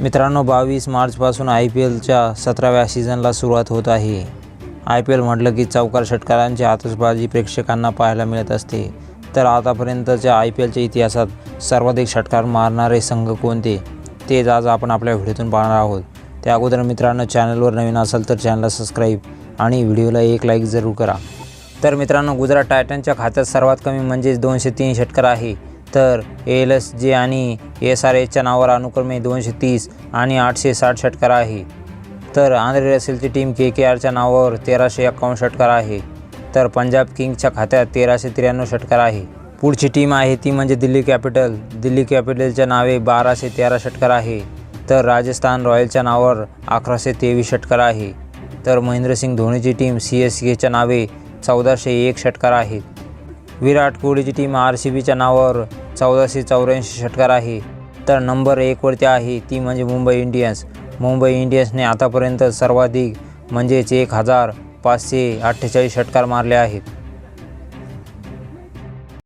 मित्रांनो बावीस मार्चपासून आय पी एलच्या सतराव्या सीझनला सुरुवात होत आहे. आय पी एल म्हटलं की चौकार षटकारांची आतषबाजी प्रेक्षकांना पाहायला मिळत असते. तर आतापर्यंतच्या आय पी एलच्या इतिहासात सर्वाधिक षटकार मारणारे संघ कोणते? तेच आज आपण आपल्या व्हिडिओतून पाहणार आहोत. त्या अगोदर मित्रांनो चॅनलवर नवीन असाल तर चॅनलला सबस्क्राईब आणि व्हिडिओला एक लाईक जरूर करा. तर मित्रांनो गुजरात टायटनच्या खात्यात सर्वात कमी म्हणजेच दोनशे तीन षटकार आहे. तर एल एस जे आणि एस आर एचच्या नावावर अनुक्रमे दोनशे तीस आणि आठशे साठ षटकार आहे. तर आंध्र रसेलची टीम के के आरच्या नावावर तेराशे एक्कावन्न षटकार आहे. तर पंजाब किंग्सच्या खात्यात तेराशे त्र्याण्णव षटकार आहे. पुढची टीम आहे ती म्हणजे दिल्ली कॅपिटल. दिल्ली कॅपिटलच्या नावे बाराशे तेरा षटकार आहे. तर राजस्थान रॉयलच्या नावावर अकराशे तेवीस षटकार आहे. तर महेंद्रसिंग धोनीची टीम सी एस केच्या नावे चौदाशे एक षटकार आहे. विराट कोहलीची टीम आर सी बीच्या नावावर चौदाशे चौऱ्याऐंशी षटकार आहे. तर नंबर एकवरती आहे ती म्हणजे मुंबई इंडियन्स. मुंबई इंडियन्सने आतापर्यंत सर्वाधिक म्हणजेच एक हजार पाचशे अठ्ठेचाळीस षटकार मारले आहेत.